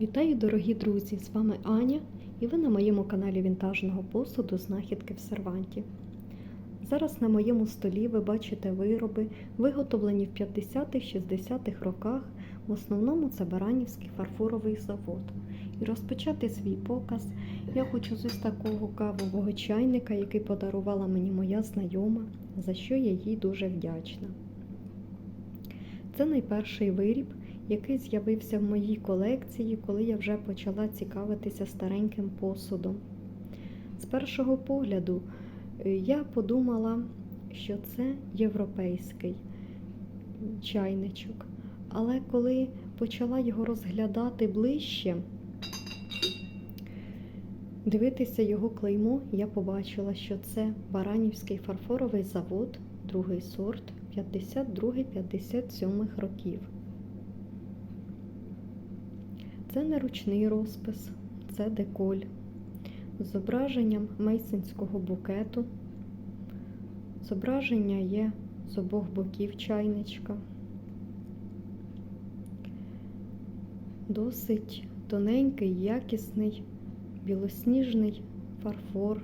Вітаю, дорогі друзі! З вами Аня і ви на моєму каналі вінтажного посуду Знахідки в серванті. Зараз на моєму столі ви бачите вироби, виготовлені в 50-60-х роках. В основному це Баранівський фарфоровий завод. І розпочати свій показ я хочу з ось такого кавового чайника, який подарувала мені моя знайома, за що я їй дуже вдячна. Це найперший виріб, який з'явився в моїй колекції, коли я вже почала цікавитися стареньким посудом. З першого погляду е, я подумала, що це європейський чайничок. Але коли почала його розглядати ближче, дивитися його клеймо, я побачила, що це Баранівський фарфоровий завод, другий сорт 52-57 років. Це не ручний розпис, це деколь зображенням мейсинського букету. Зображення є з обох боків чайничка. Досить тоненький, якісний, білосніжний фарфор.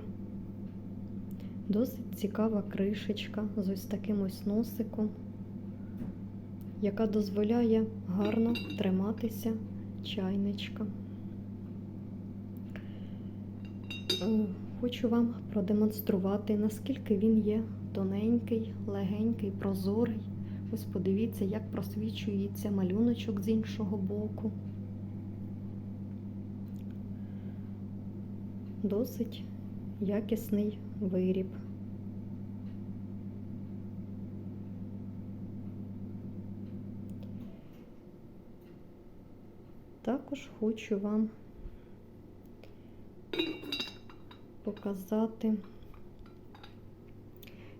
Досить цікава кришечка з ось таким ось носиком, яка дозволяє гарно триматися чайничка. Е, Хочу вам продемонструвати, наскільки він є тоненький, легенький, прозорий. Ось подивіться, як просвічується малюночок з іншого боку. Досить якісний виріб. Також хочу вам показати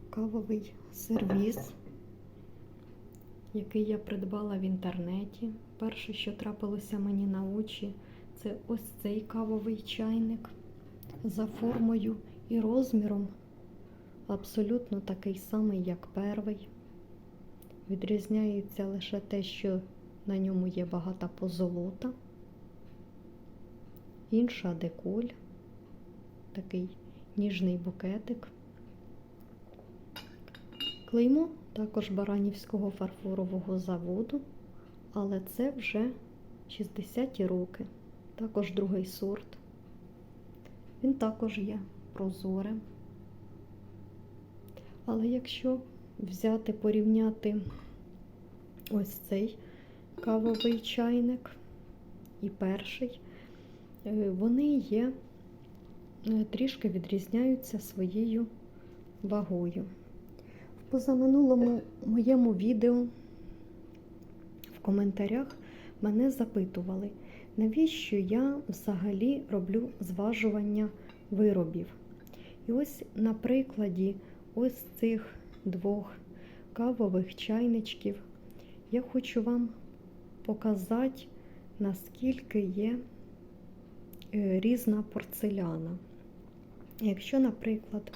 кавовий сервіс, який я придбала в інтернеті. Перше, що трапилося мені на очі, це ось цей кавовий чайник за формою і розміром абсолютно такий самий, як перший. Відрізняється лише те, що на ньому є багата позолота, інша деколь, такий ніжний букетик. Клеймо також Баранівського фарфорового заводу, але це вже 60-ті роки, також другий сорт. Він також є прозорим. Але якщо взяти, порівняти ось цей кавовий чайник і перший, е, вони є, е, трішки відрізняються своєю вагою. В позаминулому моєму відео в коментарях мене запитували, навіщо я взагалі роблю зважування виробів. І ось на прикладі ось цих двох кавових чайничків я хочу вам показати, наскільки є е, різна порцеляна. Якщо, наприклад,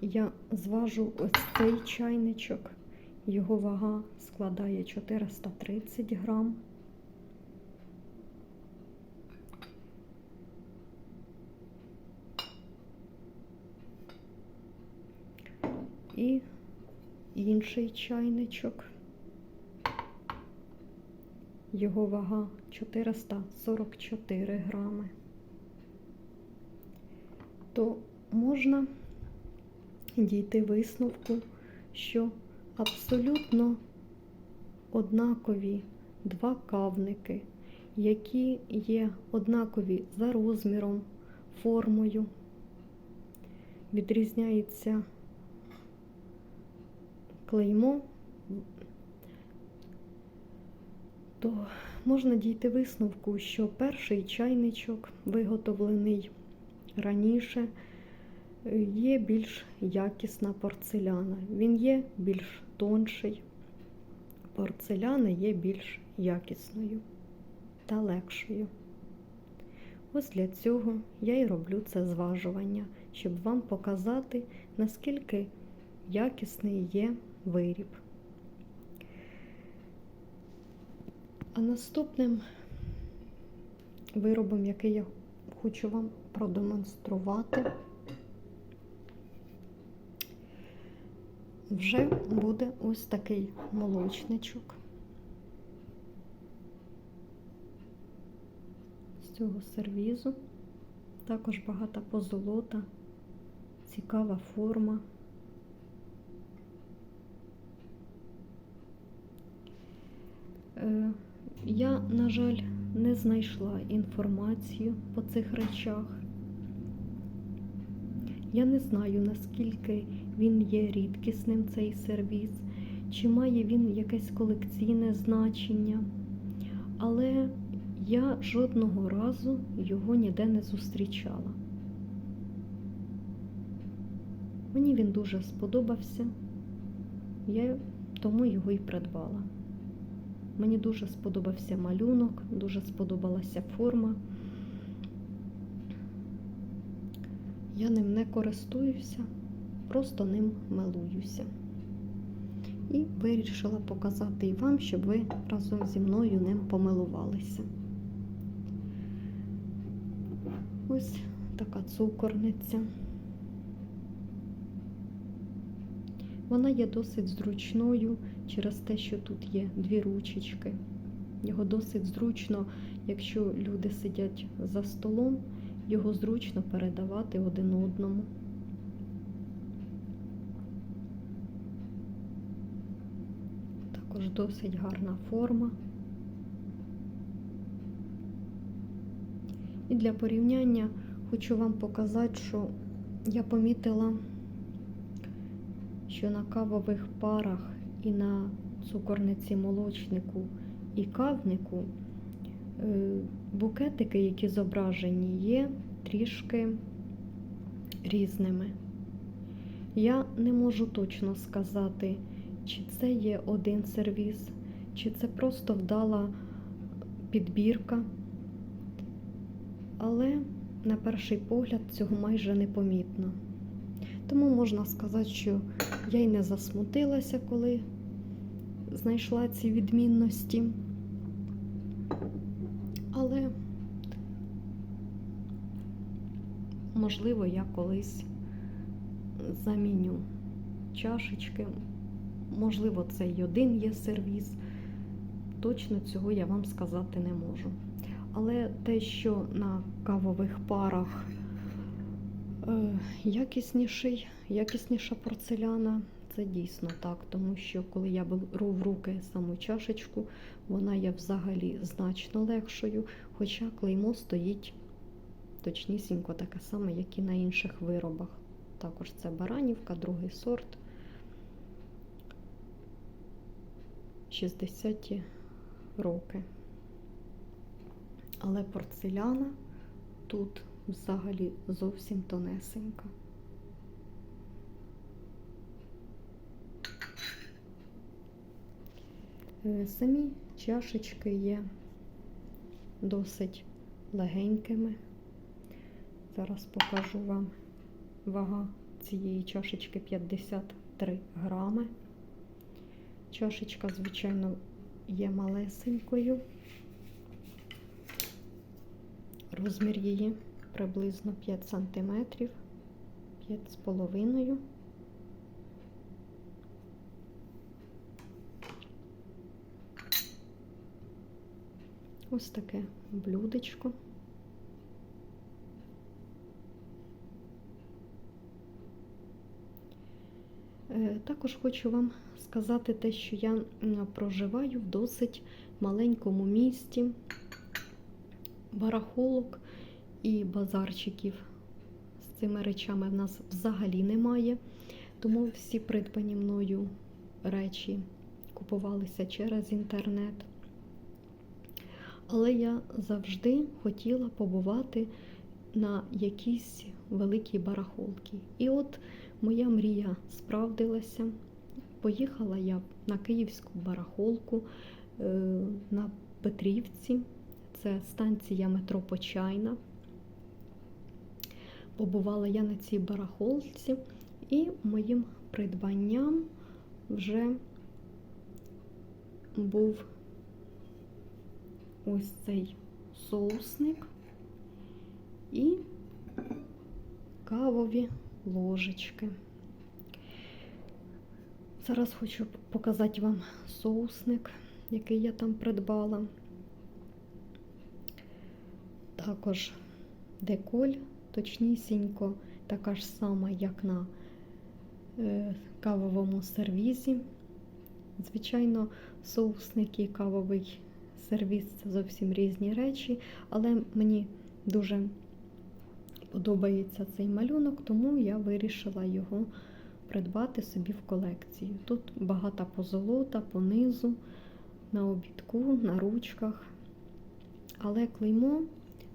я зважу ось цей чайничок, його вага складає 430 грам. І інший чайничок. Його вага 444 грами. То можна дійти висновку, що абсолютно однакові два кавники, які є однакові за розміром, формою, відрізняється клеймо, то можна дійти висновку, що перший чайничок, виготовлений раніше, є більш якісна порцеляна. Він є більш тонший, порцеляна є більш якісною та легшою. Ось для цього я і роблю це зважування, щоб вам показати, наскільки якісний є виріб. А наступним виробом, який я хочу вам продемонструвати, вже буде ось такий молочничок. З цього сервізу. Також багата позолота, цікава форма. Е, Я, на жаль, не знайшла інформацію по цих речах. Я не знаю, наскільки він є рідкісним, цей сервіс, чи має він якесь колекційне значення, але я жодного разу його ніде не зустрічала. Мені він дуже сподобався, я тому його і придбала. Мені дуже сподобався малюнок, дуже сподобалася форма. Я ним не користуюся, просто ним милуюся. І вирішила показати і вам, щоб ви разом зі мною ним помилувалися. Ось така цукорниця. Вона є досить зручною через те, що тут є дві ручечки. Його досить зручно, якщо люди сидять за столом, його зручно передавати один одному. Також досить гарна форма. І для порівняння хочу вам показати, що я помітила, що на кавових парах і на цукорниці молочнику і кавнику е, букетики, які зображені, є трішки різними. Я не можу точно сказати, чи це є один сервіс, чи це просто вдала підбірка. Але на перший погляд цього майже непомітно. Тому можна сказати, що я й не засмутилася, коли знайшла ці відмінності. Але, можливо, я колись заміню чашечки. Можливо, це й один є сервіс. Точно цього я вам сказати не можу. Але те, що на кавових парах е, якісніший, якісніша порцеляна, це дійсно так, тому що коли я беру в руки саму чашечку, вона є взагалі значно легшою, хоча клеймо стоїть точнісінько таке саме, як і на інших виробах. Також це баранівка, другий сорт. 60-ті роки. Але порцеляна тут взагалі зовсім тонесенька. Е, Самі чашечки є досить легенькими. Зараз покажу вам вага цієї чашечки 53 грами. Чашечка, звичайно, є малесенькою. Розмір її приблизно 5 см, 5,5 Ось таке блюдечко. Е, Також хочу вам сказати те, що я проживаю в досить маленькому місті барахолок і базарчиків з цими речами в нас взагалі немає. Тому всі придбані мною речі купувалися через інтернет. Але я завжди хотіла побувати на якійсь великій барахолці. І от моя мрія справдилася. Поїхала я на київську барахолку на Петрівці. Це станція метро Почайна. Побувала я на цій барахолці, і моїм придбанням вже був ось цей соусник і кавові ложечки. Зараз хочу показати вам соусник, який я там придбала. Також деколь, точнісінько, така ж сама, як на е, кавовому сервізі. Звичайно, соусник і кавовий сервіз це зовсім різні речі, але мені дуже подобається цей малюнок, тому я вирішила його придбати собі в колекцію. Тут багата позолота, понизу, на обідку, на ручках. Але клеймо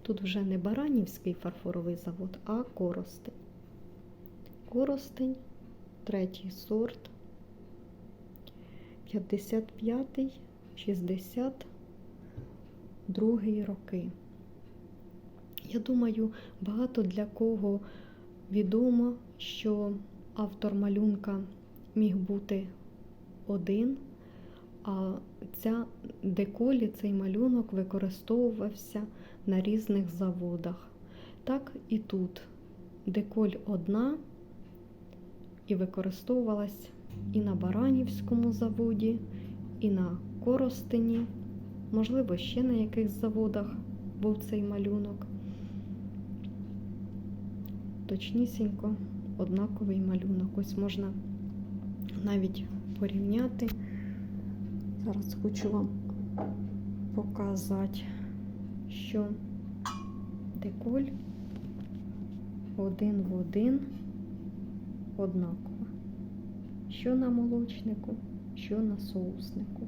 тут вже не Баранівський фарфоровий завод, а Коростень. Коростень, третій сорт, 55-й, 62 роки. Я думаю, багато для кого відомо, що автор малюнка міг бути один, а ця деколі, цей малюнок використовувався на різних заводах. Так і тут деколь одна і використовувалась і на Баранівському заводі, і на Коростені, можливо, ще на яких заводах був цей малюнок. Точнісінько однаковий малюнок. Ось можна навіть порівняти. Зараз хочу вам показати, що деколь один в один однаково. Що на молочнику, що на соуснику.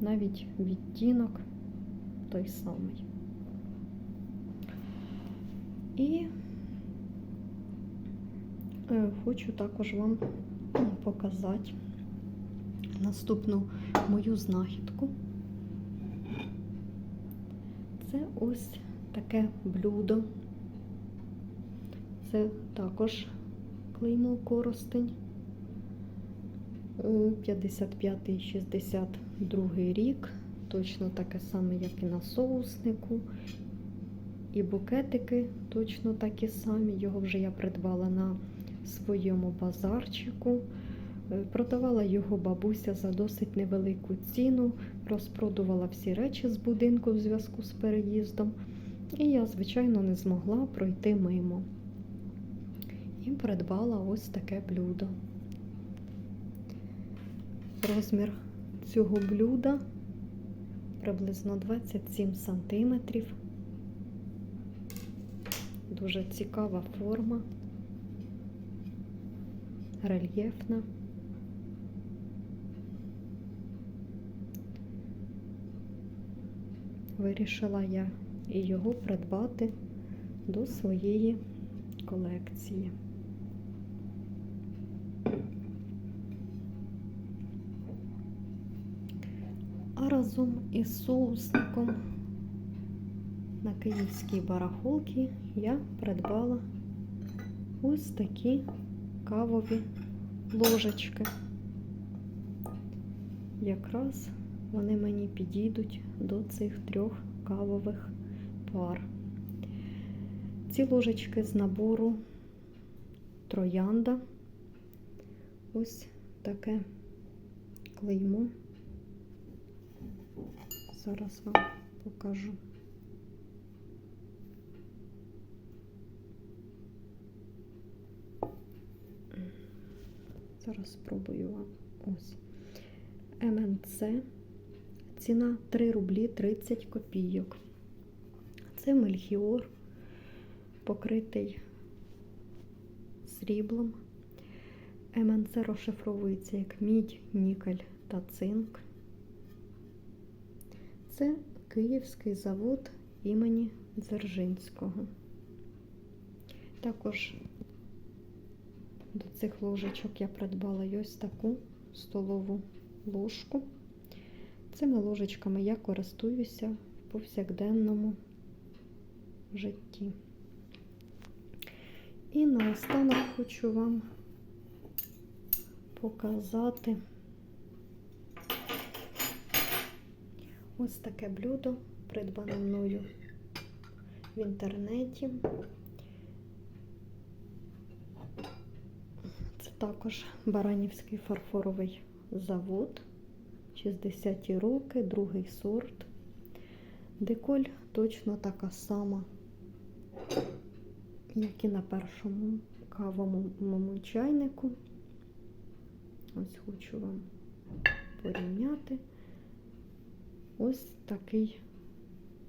Навіть відтінок той самий. І е, хочу також вам показати наступну мою знахідку. Це ось таке блюдо. Це також клеймо коростень. 55-62 рік. Точно таке саме, як і на соуснику. І букетики точно такі самі. Його вже я придбала на своєму базарчику. Е, Продавала його бабуся за досить невелику ціну, розпродувала всі речі з будинку в зв'язку з переїздом. І я, звичайно, не змогла пройти мимо. І придбала ось таке блюдо. Розмір цього блюда приблизно 27 сантиметрів. Дуже цікава форма, рельєфна. Вирішила я і його придбати до своєї колекції. А разом із соусником на київській барахолці я придбала ось такі кавові ложечки. Якраз вони мені підійдуть до цих трьох кавових пар. Ці ложечки з набору троянда. Ось таке клеймо. Зараз вам покажу. Зараз спробую вам ось. МНЦ. Ціна 3 рублі 30 копійок. Це мельхіор, покритий сріблом. МНЦ розшифровується як мідь, нікель та цинк. Це Київський завод імені Дзержинського. Також до цих ложечок я придбала ось таку столову ложку. Цими ложечками я користуюся в повсякденному житті. І наостанок хочу вам показати ось таке блюдо придбане мною в інтернеті. Це також Баранівський фарфоровий завод, 60-ті роки, другий сорт. Деколь точно така сама, як і на першому кавовому чайнику. Ось хочу вам порівняти. Ось такий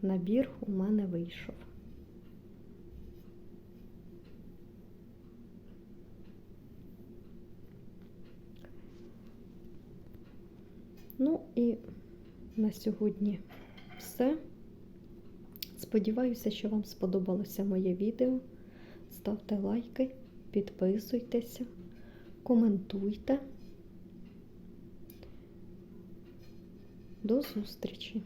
набір у мене вийшов. Ну і на сьогодні все. Сподіваюся, що вам сподобалося моє відео. Ставте лайки, підписуйтеся, коментуйте. До зустрічі!